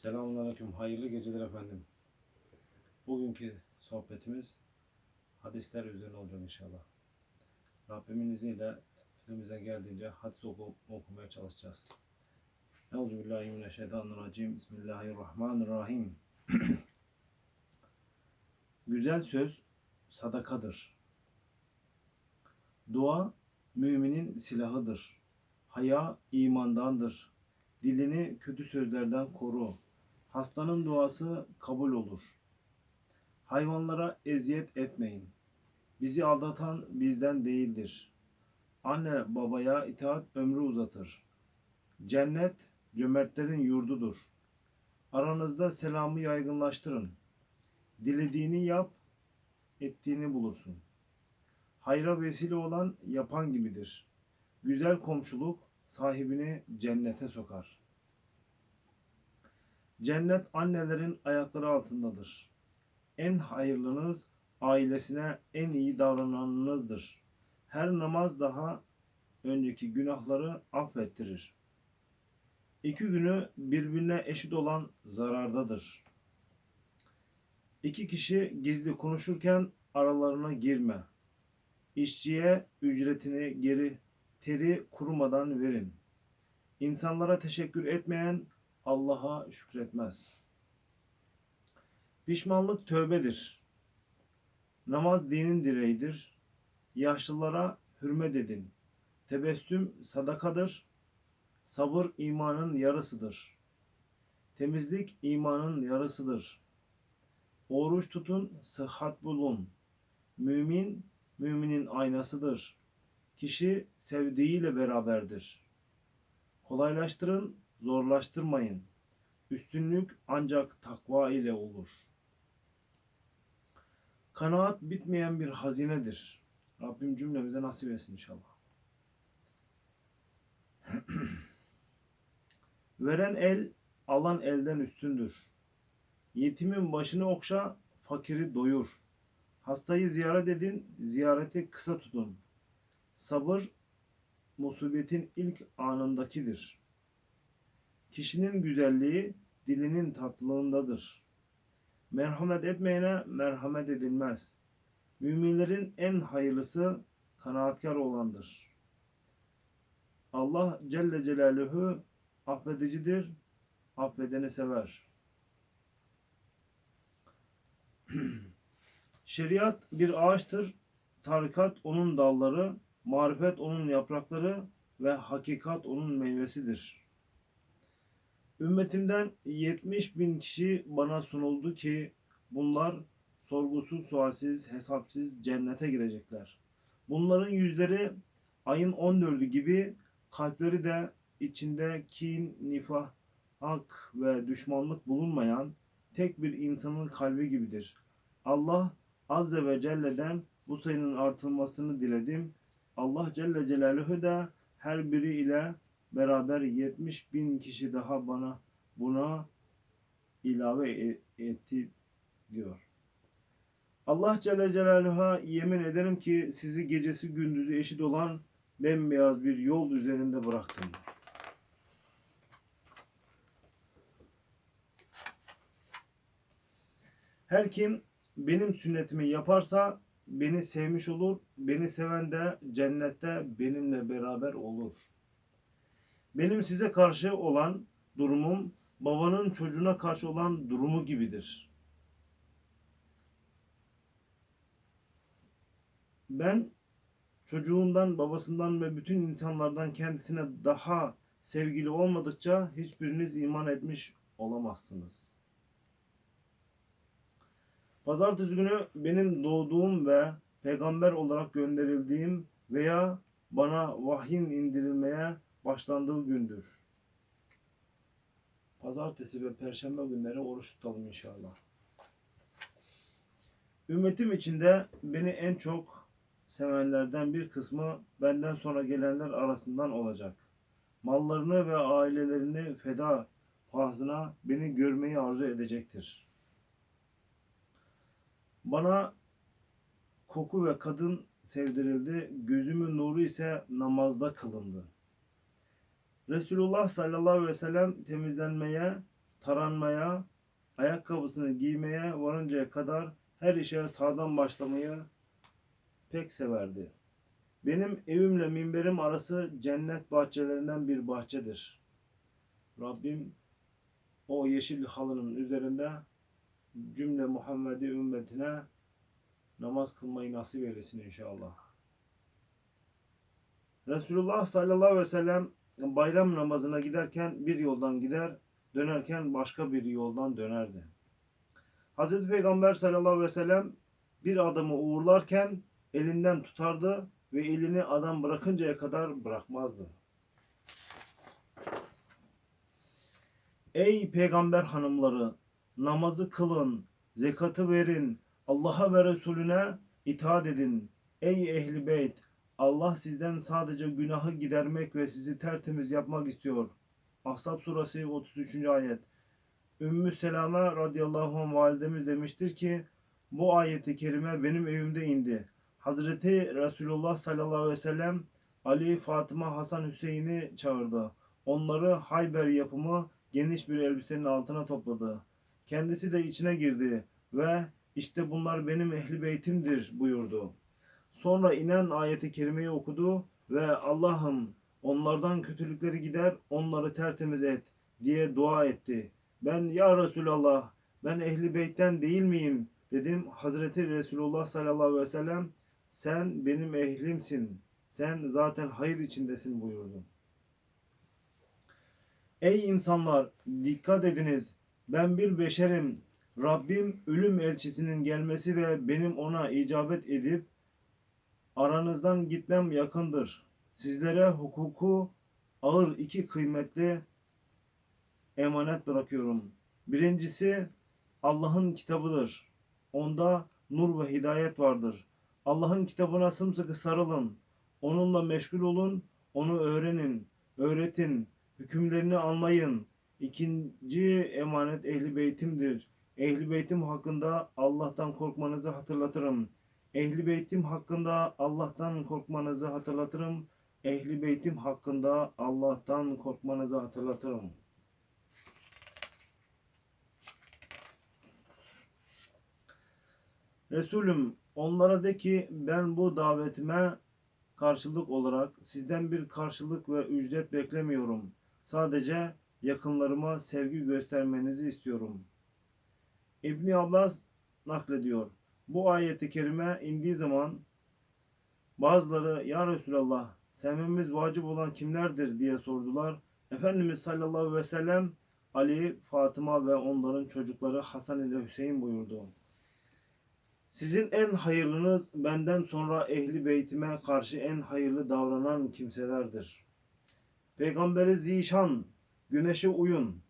Selamünaleyküm, hayırlı geceler efendim. Bugünkü sohbetimiz hadisler üzerine olacak inşallah. Rabbimin izniyle elimizden geldiğince hadis oku, okumaya çalışacağız. Euzubillahimineşşeytanirracim. Bismillahirrahmanirrahim. Güzel söz sadakadır. Dua müminin silahıdır. Haya imandandır. Dilini kötü sözlerden koru. Hastanın duası kabul olur. Hayvanlara eziyet etmeyin. Bizi aldatan bizden değildir. Anne babaya itaat ömrü uzatır. Cennet cömertlerin yurdudur. Aranızda selamı yaygınlaştırın. Dilediğini yap, ettiğini bulursun. Hayra vesile olan yapan gibidir. Güzel komşuluk sahibini cennete sokar. Cennet annelerin ayakları altındadır. En hayırlınız ailesine en iyi davrananınızdır. Her namaz daha önceki günahları affettirir. İki günü birbirine eşit olan zarardadır. İki kişi gizli konuşurken aralarına girme. İşçiye ücretini geri teri kurumadan verin. İnsanlara teşekkür etmeyen Allah'a şükretmez. Pişmanlık tövbedir. Namaz dinin direğidir. Yaşlılara hürmet edin. Tebessüm sadakadır. Sabır imanın yarısıdır. Temizlik imanın yarısıdır. Oruç tutun, sıhhat bulun. Mümin, müminin aynasıdır. Kişi sevdiğiyle beraberdir. Kolaylaştırın, zorlaştırmayın. Üstünlük ancak takva ile olur. Kanaat bitmeyen bir hazinedir. Rabbim cümlemize nasip etsin inşallah. Veren el, alan elden üstündür. Yetimin başını okşa, fakiri doyur. Hastayı ziyaret edin, ziyareti kısa tutun. Sabır, musibetin ilk anındakidir. Kişinin güzelliği dilinin tatlılığındadır. Merhamet etmeyene merhamet edilmez. Müminlerin en hayırlısı kanaatkar olandır. Allah Celle Celaluhu affedicidir, affedeni sever. Şeriat bir ağaçtır, tarikat onun dalları, marifet onun yaprakları ve hakikat onun meyvesidir. Ümmetimden 70 bin kişi bana sunuldu ki bunlar sorgusuz, sualsiz, hesapsız cennete girecekler. Bunların yüzleri ayın 14'ü gibi kalpleri de içinde kin, nifak hak ve düşmanlık bulunmayan tek bir insanın kalbi gibidir. Allah Azze ve Celle'den bu sayının artılmasını diledim. Allah Celle Celaluhu da her biri ile beraber 70 bin kişi daha bana buna ilave e- etti diyor. Allah Celle Celaluhu'ya yemin ederim ki sizi gecesi gündüzü eşit olan bembeyaz bir yol üzerinde bıraktım. Her kim benim sünnetimi yaparsa beni sevmiş olur. Beni seven de cennette benimle beraber olur. Benim size karşı olan durumum babanın çocuğuna karşı olan durumu gibidir. Ben çocuğundan, babasından ve bütün insanlardan kendisine daha sevgili olmadıkça hiçbiriniz iman etmiş olamazsınız. Pazartesi günü benim doğduğum ve peygamber olarak gönderildiğim veya bana vahyin indirilmeye başlandığı gündür. Pazartesi ve perşembe günleri oruç tutalım inşallah. Ümmetim içinde beni en çok sevenlerden bir kısmı benden sonra gelenler arasından olacak. Mallarını ve ailelerini feda pahasına beni görmeyi arzu edecektir. Bana koku ve kadın sevdirildi, gözümün nuru ise namazda kılındı. Resulullah sallallahu aleyhi ve sellem temizlenmeye taranmaya, ayakkabısını giymeye varıncaya kadar her işe sağdan başlamayı pek severdi. Benim evimle minberim arası cennet bahçelerinden bir bahçedir. Rabbim o yeşil halının üzerinde cümle Muhammed'i ümmetine namaz kılmayı nasip eylesin inşallah. Resulullah sallallahu aleyhi ve sellem bayram namazına giderken bir yoldan gider, dönerken başka bir yoldan dönerdi. Hazreti Peygamber sallallahu aleyhi ve sellem bir adamı uğurlarken elinden tutardı ve elini adam bırakıncaya kadar bırakmazdı. Ey peygamber hanımları namazı kılın, zekatı verin, Allah'a ve Resulüne itaat edin. Ey ehli beyt Allah sizden sadece günahı gidermek ve sizi tertemiz yapmak istiyor. Ahzab suresi 33. ayet. Ümmü Selame radıyallahu anh validemiz demiştir ki bu ayeti kerime benim evimde indi. Hazreti Resulullah sallallahu aleyhi ve sellem Ali, Fatıma, Hasan, Hüseyin'i çağırdı. Onları Hayber yapımı geniş bir elbisenin altına topladı. Kendisi de içine girdi ve işte bunlar benim ehli beytimdir buyurdu. Sonra inen ayeti kerimeyi okudu ve Allah'ım onlardan kötülükleri gider, onları tertemiz et diye dua etti. Ben ya Resulallah ben ehli beytten değil miyim dedim. Hazreti Resulullah sallallahu aleyhi ve sellem sen benim ehlimsin. Sen zaten hayır içindesin buyurdu. Ey insanlar dikkat ediniz. Ben bir beşerim. Rabbim ölüm elçisinin gelmesi ve benim ona icabet edip aranızdan gitmem yakındır. Sizlere hukuku ağır iki kıymetli emanet bırakıyorum. Birincisi Allah'ın kitabıdır. Onda nur ve hidayet vardır. Allah'ın kitabına sımsıkı sarılın. Onunla meşgul olun, onu öğrenin, öğretin, hükümlerini anlayın. İkinci emanet ehli beytimdir. Ehli beytim hakkında Allah'tan korkmanızı hatırlatırım. Ehli beytim hakkında Allah'tan korkmanızı hatırlatırım. Ehli beytim hakkında Allah'tan korkmanızı hatırlatırım. Resulüm onlara de ki ben bu davetime karşılık olarak sizden bir karşılık ve ücret beklemiyorum. Sadece yakınlarıma sevgi göstermenizi istiyorum. İbni Abbas naklediyor. Bu ayeti kerime indiği zaman bazıları ya Resulallah sevmemiz vacip olan kimlerdir diye sordular. Efendimiz sallallahu aleyhi ve sellem Ali, Fatıma ve onların çocukları Hasan ile Hüseyin buyurdu. Sizin en hayırlınız benden sonra ehli beytime karşı en hayırlı davranan kimselerdir. Peygamberi zişan, güneşe uyun,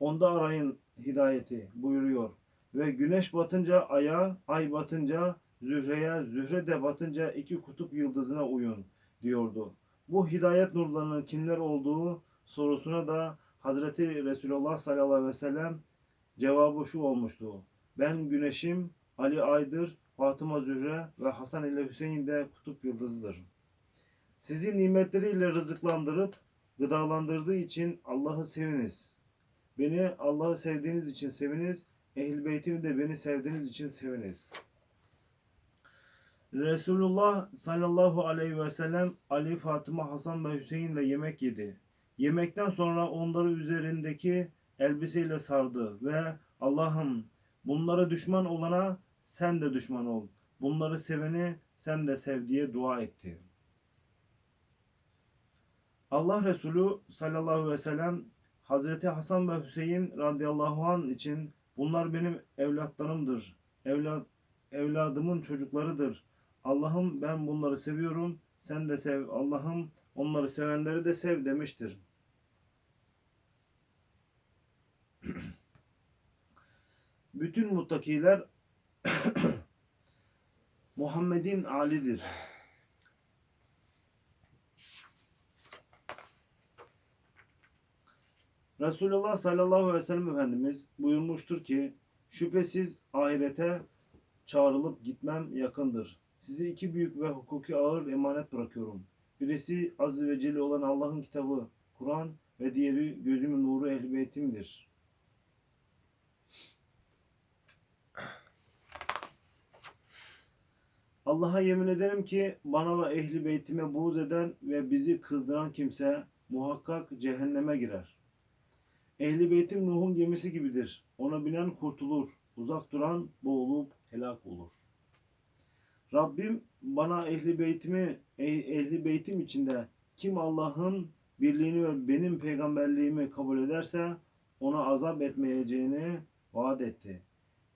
onda arayın hidayeti buyuruyor. Ve güneş batınca aya, ay batınca zühreye, zühre de batınca iki kutup yıldızına uyun diyordu. Bu hidayet nurlarının kimler olduğu sorusuna da Hazreti Resulullah sallallahu aleyhi ve sellem cevabı şu olmuştu. Ben güneşim, Ali aydır, Fatıma Zühre ve Hasan ile Hüseyin de kutup yıldızıdır. Sizi nimetleriyle rızıklandırıp gıdalandırdığı için Allah'ı seviniz. Beni Allah'ı sevdiğiniz için seviniz. Ehl-i Beytimi de beni sevdiğiniz için seviniz. Resulullah sallallahu aleyhi ve sellem Ali, Fatıma, Hasan ve Hüseyin ile yemek yedi. Yemekten sonra onları üzerindeki elbiseyle sardı ve Allah'ım bunlara düşman olana sen de düşman ol. Bunları seveni sen de sev diye dua etti. Allah Resulü sallallahu aleyhi ve sellem Hazreti Hasan ve Hüseyin radıyallahu an için bunlar benim evlatlarımdır. Evlat, evladımın çocuklarıdır. Allah'ım ben bunları seviyorum. Sen de sev. Allah'ım onları sevenleri de sev demiştir. Bütün muttakiler Muhammed'in alidir. Resulullah sallallahu aleyhi ve sellem Efendimiz buyurmuştur ki şüphesiz ahirete çağrılıp gitmem yakındır. Size iki büyük ve hukuki ağır emanet bırakıyorum. Birisi azze ve celle olan Allah'ın kitabı Kur'an ve diğeri gözümün nuru ehlibeytimdir. Allah'a yemin ederim ki bana ve ehli beytime buğz eden ve bizi kızdıran kimse muhakkak cehenneme girer. Ehli beytim Nuh'un gemisi gibidir. Ona binen kurtulur. Uzak duran boğulup helak olur. Rabbim bana ehli beytimi eh- ehli beytim içinde kim Allah'ın birliğini ve benim peygamberliğimi kabul ederse ona azap etmeyeceğini vaat etti.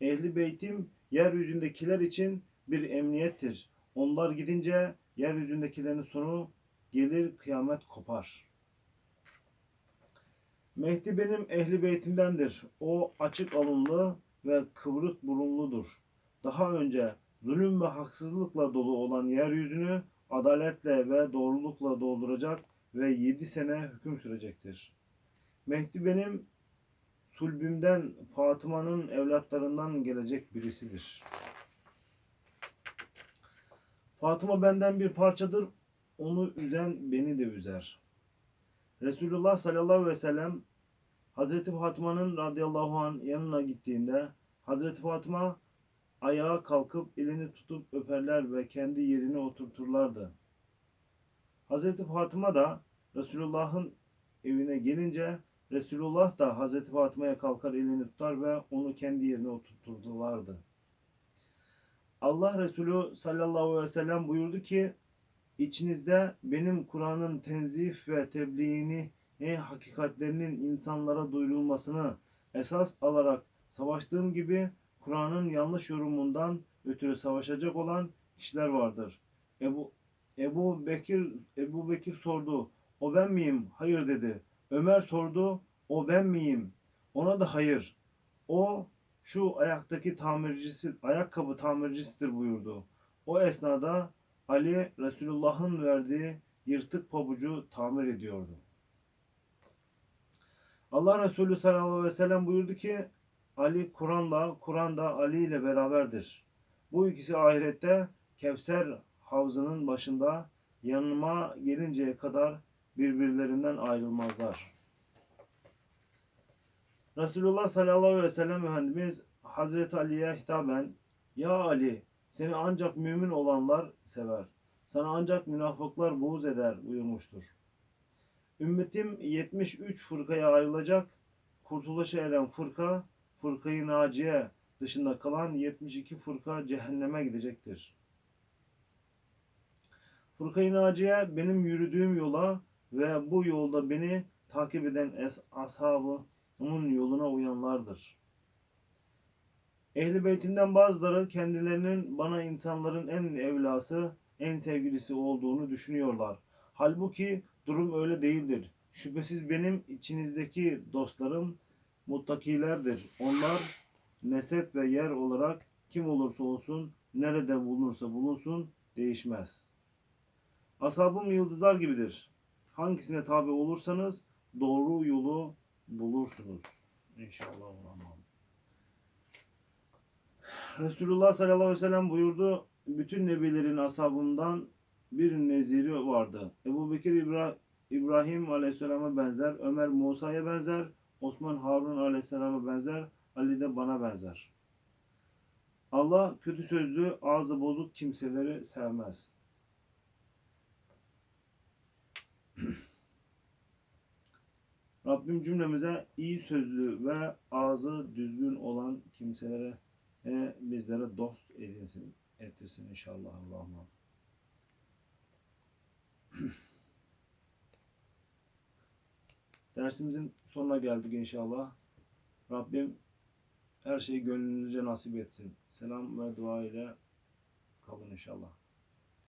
Ehli beytim yeryüzündekiler için bir emniyettir. Onlar gidince yeryüzündekilerin sonu gelir kıyamet kopar. Mehdi benim ehli beytimdendir. O açık alımlı ve kıvrık burunludur. Daha önce zulüm ve haksızlıkla dolu olan yeryüzünü adaletle ve doğrulukla dolduracak ve yedi sene hüküm sürecektir. Mehdi benim sulbümden Fatıma'nın evlatlarından gelecek birisidir. Fatıma benden bir parçadır. Onu üzen beni de üzer. Resulullah sallallahu aleyhi ve sellem Hazreti Fatıma'nın radıyallahu an yanına gittiğinde Hazreti Fatıma ayağa kalkıp elini tutup öperler ve kendi yerine oturturlardı. Hazreti Fatıma da Resulullah'ın evine gelince Resulullah da Hazreti Fatıma'ya kalkar elini tutar ve onu kendi yerine oturturdulardı. Allah Resulü sallallahu aleyhi ve sellem buyurdu ki içinizde benim Kur'an'ın tenzih ve tebliğini e, hakikatlerinin insanlara duyurulmasını esas alarak savaştığım gibi Kur'an'ın yanlış yorumundan ötürü savaşacak olan kişiler vardır. Ebu Ebu Bekir Ebu Bekir sordu. O ben miyim? Hayır dedi. Ömer sordu. O ben miyim? Ona da hayır. O şu ayaktaki tamircisi, ayakkabı tamircisidir buyurdu. O esnada Ali Resulullah'ın verdiği yırtık pabucu tamir ediyordu. Allah Resulü sallallahu aleyhi ve sellem buyurdu ki Ali Kur'an'la, Kur'an da Ali ile beraberdir. Bu ikisi ahirette Kevser havzının başında yanıma gelinceye kadar birbirlerinden ayrılmazlar. Resulullah sallallahu aleyhi ve sellem Efendimiz Hazreti Ali'ye hitaben Ya Ali seni ancak mümin olanlar sever. Sana ancak münafıklar buğz eder buyurmuştur. Ümmetim 73 fırkaya ayrılacak. Kurtuluşa eren fırka, fırkayı naciye dışında kalan 72 fırka cehenneme gidecektir. Fırkayı naciye benim yürüdüğüm yola ve bu yolda beni takip eden ashabımın yoluna uyanlardır. Ehli beytimden bazıları kendilerinin bana insanların en evlası, en sevgilisi olduğunu düşünüyorlar. Halbuki durum öyle değildir. Şüphesiz benim içinizdeki dostlarım muttakilerdir. Onlar nesep ve yer olarak kim olursa olsun, nerede bulunursa bulunsun değişmez. Ashabım yıldızlar gibidir. Hangisine tabi olursanız doğru yolu bulursunuz. İnşallah. Rahman. Resulullah sallallahu aleyhi ve sellem buyurdu. Bütün nebilerin ashabından bir neziri vardı. Ebu Bekir İbra- İbrahim aleyhisselama benzer, Ömer Musa'ya benzer, Osman Harun aleyhisselama benzer, Ali de bana benzer. Allah kötü sözlü, ağzı bozuk kimseleri sevmez. Rabbim cümlemize iyi sözlü ve ağzı düzgün olan kimselere e, bizlere dost edinsin, ettirsin inşallah Allah'ım. Dersimizin sonuna geldik inşallah. Rabbim her şeyi gönlünüzce nasip etsin. Selam ve dua ile kalın inşallah.